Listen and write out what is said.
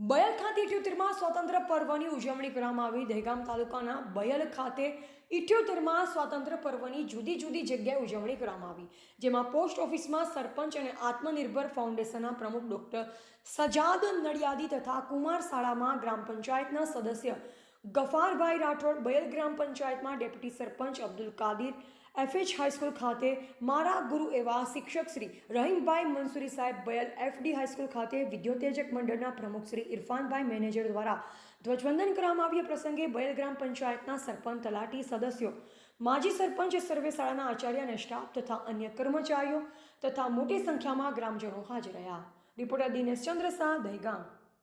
બયલ ખાતે ઇઠ્યોતેરમાં સ્વતંત્ર પર્વની ઉજવણી કરવામાં આવી. દહેગામ તાલુકાના બયલ ખાતે ઇઠ્યોતેરમાં સ્વતંત્ર પર્વની જુદી જુદી જગ્યાએ ઉજવણી કરવામાં આવી. જેમાં પોસ્ટ ઓફિસમાં સરપંચ અને આત્મનિર્ભર ફાઉન્ડેશનના પ્રમુખ ડૉક્ટર સજાદ નડિયાદી તથા કુમાર શાળામાં ગ્રામ પંચાયતના સદસ્ય ગફારભાઈ રાઠોડ, બયલ ગ્રામ પંચાયતમાં deputy sarpanch Abdul Kadir FH high school ખાતે મારા ગુરુ એવા શિક્ષક શ્રી રહીમભાઈ મંસૂરી સાહેબ બયલ એફડી હાઈસ્કૂલ ખાતે વિદ્યોતેજક મંડળના પ્રમુખ શ્રી ઇરફાનભાઈ મેનેજર દ્વારા ધ્વજવંદન કરવામાં આવ્યા પ્રસંગે બયલ ગ્રામ પંચાયતના સરપંચ તલાટી સદસ્યો, માજી સરપંચ સર્વે શાળાના આચાર્ય અને સ્ટાફ તથા અન્ય કર્મચારીઓ તથા મોટી સંખ્યામાં ગ્રામજનો હાજર રહ્યા. રિપોર્ટર દિનેશ ચંદ્ર શાહ, દહેગામ.